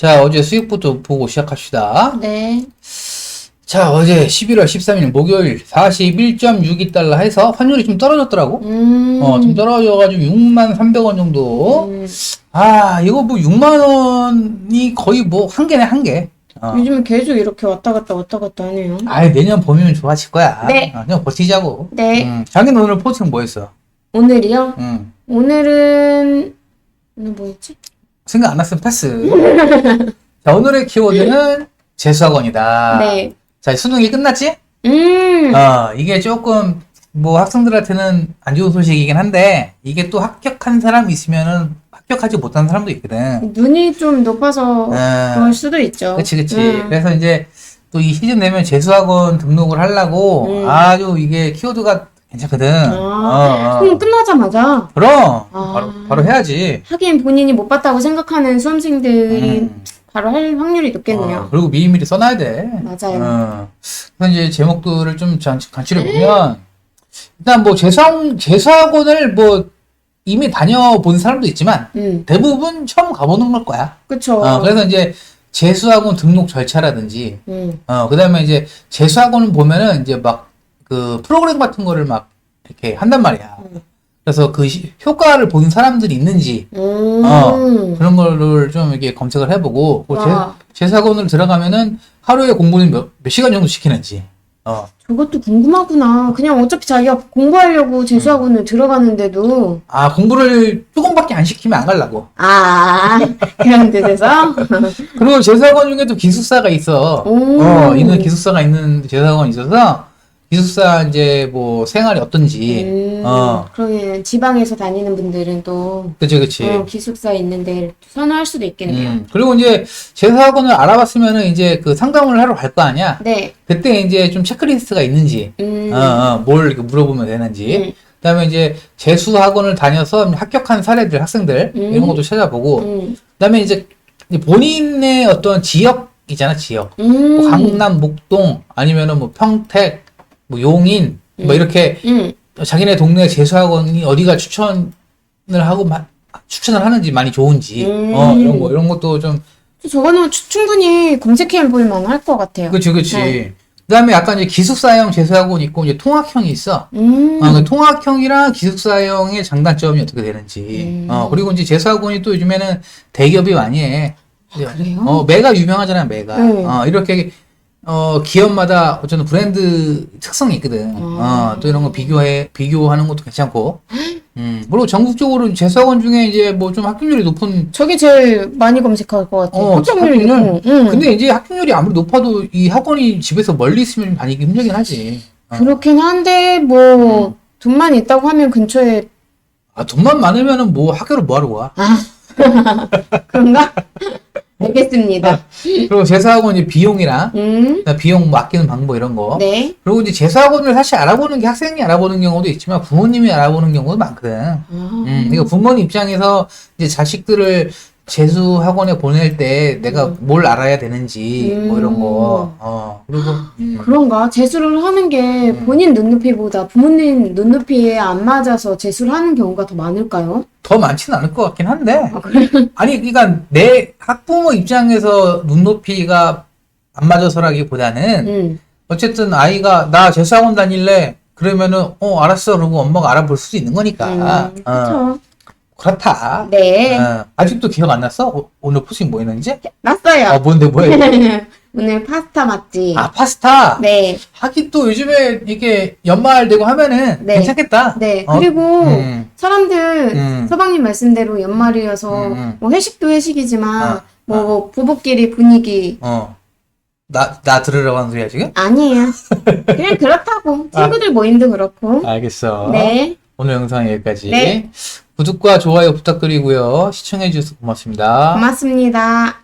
자, 어제 수익부터 보고 시작합시다. 네. 자, 어제 11월 13일 목요일 41.62달러 해서 환율이 좀 떨어졌더라고. 음. 어, 좀 떨어져가지고 6만 300원 정도. 음. 아, 이거 뭐 6만 원이 거의 뭐 한 개네, 한 개. 어. 요즘에 계속 이렇게 왔다 갔다 왔다 갔다 하네요. 아이, 내년 봄이면 좋아질 거야. 네. 어, 그냥 버티자고. 네. 음, 자기는 오늘 포스팅 뭐 했어? 오늘이요? 음, 오늘은 오늘 뭐였지? 생각 안 났으면 패스. 자, 오늘의 키워드는 재수학원이다. 네. 자, 수능이 끝났지? 음. 어, 이게 조금 뭐 학생들한테는 안 좋은 소식이긴 한데 이게 또 합격한 사람이 있으면은 합격하지 못한 사람도 있거든. 눈이 좀 높아서 어, 그럴 수도 있죠. 그치, 그치. 음. 그래서 이제 또 이 시즌 되면 재수학원 등록을 하려고 음. 아주 이게 키워드가 괜찮거든. 아, 어, 어. 끝나자마자 그럼 아. 바로, 바로 해야지. 하긴 본인이 못 봤다고 생각하는 수험생들이 음. 바로 할 확률이 높겠네요. 어, 그리고 미리미리 써놔야 돼. 맞아요. 어. 그래서 이제 제목들을 좀 간- 간추려 보면 일단 뭐 재수학 재수학원을 뭐 이미 다녀본 사람도 있지만 음. 대부분 처음 가보는 걸 거야. 그쵸. 어, 그래서 이제 재수학원 등록 절차라든지 음. 어 그다음에 이제 재수학원을 보면은 이제 막 그 프로그램 같은 거를 막 이렇게 한단 말이야. 음. 그래서 그 시- 효과를 본 사람들이 있는지 음. 어, 그런 거를 좀 이렇게 검색을 해보고 그 와. 재, 재수학원을 들어가면은 하루에 공부는 몇, 몇 시간 정도 시키는지 어, 저것도 궁금하구나. 그냥 어차피 자기가 공부하려고 재수학원을 들어가는데도 아 공부를 조금밖에 안 시키면 안 가려고 아 그런 뜻에서 그리고 재수학원 중에도 기숙사가 있어 오. 어 있는 기숙사가 있는 재수학원이 있어서 기숙사 이제 뭐 생활이 어떤지 음, 어 그러면 지방에서 다니는 분들은 또 그치 그치 어, 기숙사 있는데 선호할 수도 있겠네요. 음, 그리고 이제 재수학원을 알아봤으면은 이제 그 상담을 하러 갈 거 아니야 네. 그때 이제 좀 체크리스트가 있는지 음. 어, 어, 뭘 이렇게 물어보면 되는지 음. 그다음에 이제 재수 학원을 다녀서 합격한 사례들 학생들 음. 이런 것도 찾아보고 음. 그다음에 이제 본인의 어떤 지역 이잖아 지역 음. 뭐 강남 목동 아니면은 뭐 평택 뭐 용인 뭐 음. 이렇게 음. 자기네 동네 재수 학원이 어디가 추천을 하고 마- 추천을 하는지 많이 좋은지 음. 어 이런 거 이런 것도 좀 저거는 추- 충분히 검색해 볼 만할 것 같아요. 그치 그치 네. 그다음에 약간 이제 기숙사형 재수 학원 있고 이제 통학형이 있어 음. 어, 그 통학형이랑 기숙사형의 장단점이 어떻게 되는지. 음. 어, 그리고 이제 재수학원이 또 요즘에는 대기업이 많이 해. 그래요? 어, 메가 유명하잖아, 메가. 네. 어, 이렇게, 어, 기업마다 어쨌든 브랜드 특성이 있거든. 아. 어, 또 이런 거 비교해, 비교하는 것도 괜찮고. 음, 물론 전국적으로 재수학원 중에 이제 뭐 좀 합격률이 높은, 저게 제일 많이 검색할 것 같아요. 어, 합격률이 합격률? 높고. 음. 근데 이제 합격률이 아무리 높아도 이 학원이 집에서 멀리 있으면 좀 다니기 힘들긴 하지. 어. 그렇긴 한데 뭐 돈만 있다고 하면 근처에 아, 돈만 많으면은 뭐 학교를 뭐하러 가? 아 그런가? 알겠습니다. 그리고 재수학원 이제 비용이랑 음, 비용 뭐 아끼는 방법 이런 거. 네. 그리고 이제 재수학원을 사실 알아보는 게 학생이 알아보는 경우도 있지만 부모님이 알아보는 경우도 많거든. 아, 음, 그러니까 부모님 입장에서 이제 자식들을 재수 학원에 보낼 때 내가 음. 뭘 알아야 되는지 뭐 이런 거. 어, 그리고 음. 그런가? 재수를 하는 게 본인 눈높이보다 부모님 눈높이에 안 맞아서 재수를 하는 경우가 더 많을까요? 더 많지는 않을 것 같긴 한데. 아, 그래? 아니, 그러니까 내 학부모 입장에서 눈높이가 안 맞아서라기보다는 음, 어쨌든 아이가 나 재수학원 다닐래. 그러면은 어 알았어 그러고 엄마가 알아볼 수도 있는 거니까 음, 어, 그렇죠. 그렇다 네. 어, 아직도 기억 안 났어? 오- 오늘 포스팅 뭐 했는지? 났어요. 어, 뭔데, 뭐해? 오늘 파스타 맛집. 아, 파스타? 네, 하긴 또 요즘에 이게 연말 되고 하면은 네. 괜찮겠다. 네. 어? 그리고 음, 사람들 음. 서방님 말씀대로 연말이어서 음, 음. 뭐 회식도 회식이지만 아, 뭐 부부끼리 분위기 어. 나, 나 들으라고 하는 소리야, 지금? 아니에요. 그냥 그렇다고 친구들 모임도 그렇고. 알겠어. 네, 오늘 영상 여기까지. 네. 구독과 좋아요 부탁드리고요. 시청해주셔서 고맙습니다. 고맙습니다.